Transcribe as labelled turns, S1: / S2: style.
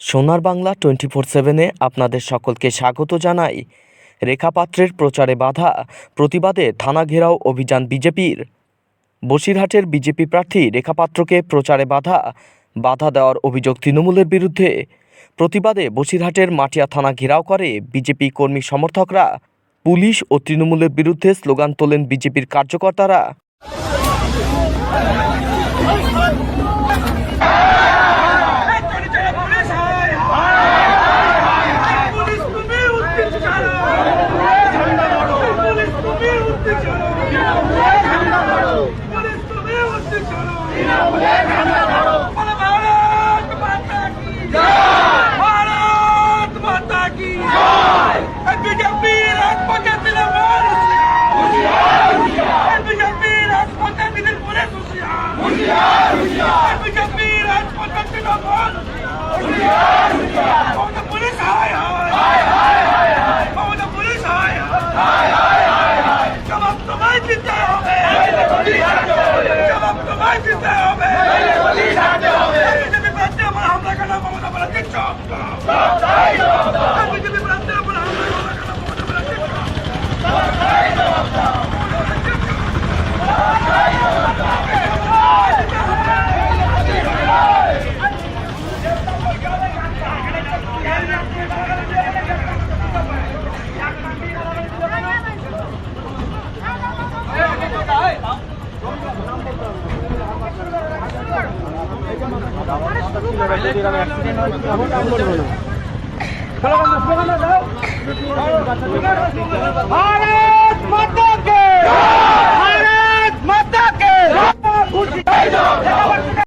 S1: সোনার Bangla twenty four সেভেনে আপনাদের সকলকে স্বাগত জানাই। রেখাপাত্রের প্রচারে বাধা, প্রতিবাদে থানা ঘেরাও অভিযান বিজেপির। বসিরহাটের বিজেপি প্রার্থী রেখাপাত্রকে প্রচারে বাধা বাধা দেওয়ার অভিযোগ তৃণমূলের বিরুদ্ধে। প্রতিবাদে বসিরহাটের মাটিয়া থানা ঘেরাও করে বিজেপি কর্মী সমর্থকরা। পুলিশ ও তৃণমূলের বিরুদ্ধে স্লোগান তোলেন বিজেপির কার্যকর্তারা।
S2: também você chorou. E na mulher canta. Por isso também você chorou. E na mulher canta lorou. Fala, barato, mata aqui. Jai! Barato, mata É Bijapira, espanhete na mão. É Bijapira, espanhete na mulher দিতে হবে দাও।